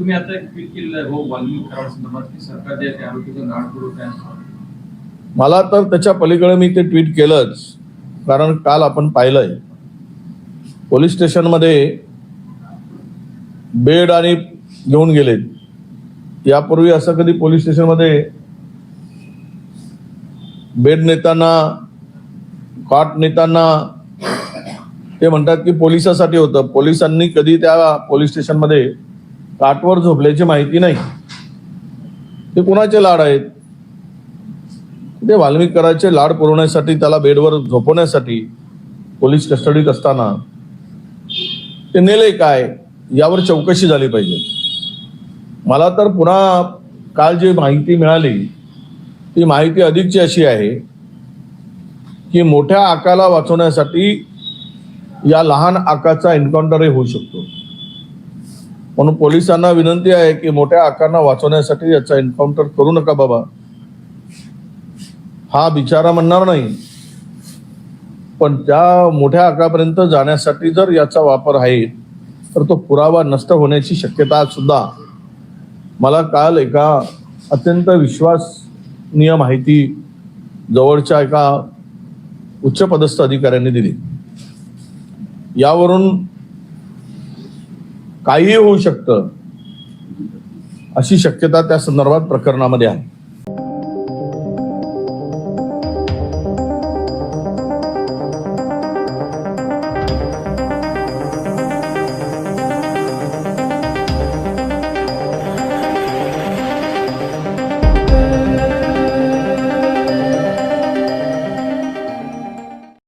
तुम्ही आता ट्विट केलेलं आहे हो वाल्मिक कराड की सरकार जे आहे आरोपीचं लाड पुरवत आहे मला तर त्याच्या पलीकडे मी ते ट्विट केलंच कारण काल आपण पाहिलंय. पोलीस स्टेशनमध्ये बेड आणि घेऊन गेलेत. यापूर्वी असं कधी पोलीस स्टेशनमध्ये बेड नेताना कॉट नेताना ते म्हणतात की पोलिसासाठी होतं. पोलिसांनी कधी त्या पोलीस स्टेशनमध्ये काटवर झोपल्याची माहिती नाही. ते कुणाचे लाड आहेत? ते वाल्मिकराचे लाड पुरवण्यासाठी त्याला बेडवर झोपवण्यासाठी पोलीस कस्टडीत असताना ते नेले काय? यावर चौकशी झाली पाहिजे. मला तर पुन्हा काल जी माहिती मिळाली ती माहिती अधिकची अशी आहे की मोठ्या आकाला वाचवण्यासाठी या लहान आकाचा एन्काउंटरही होऊ शकतो. म्हणून पोलिसांना विनंती आहे की मोठ्या आकारना वाचवण्यासाठी याचा एन्काउंटर करू नका बाबा. हा बिचारा म्हणणार नाही. पण त्या मोठ्या आकापर्यंत जाण्यासाठी जर याचा वापर आहे तर तो पुरावा नष्ट होण्याची शक्यता सुद्धा. मला काल एका अत्यंत विश्वासनीय माहिती जवळच्या एका उच्चपदस्थ अधिकाऱ्यांनी दिली. यावरून काहीही होऊ शकतं. अशी शक्यता त्या संदर्भात प्रकरणामध्ये आहे.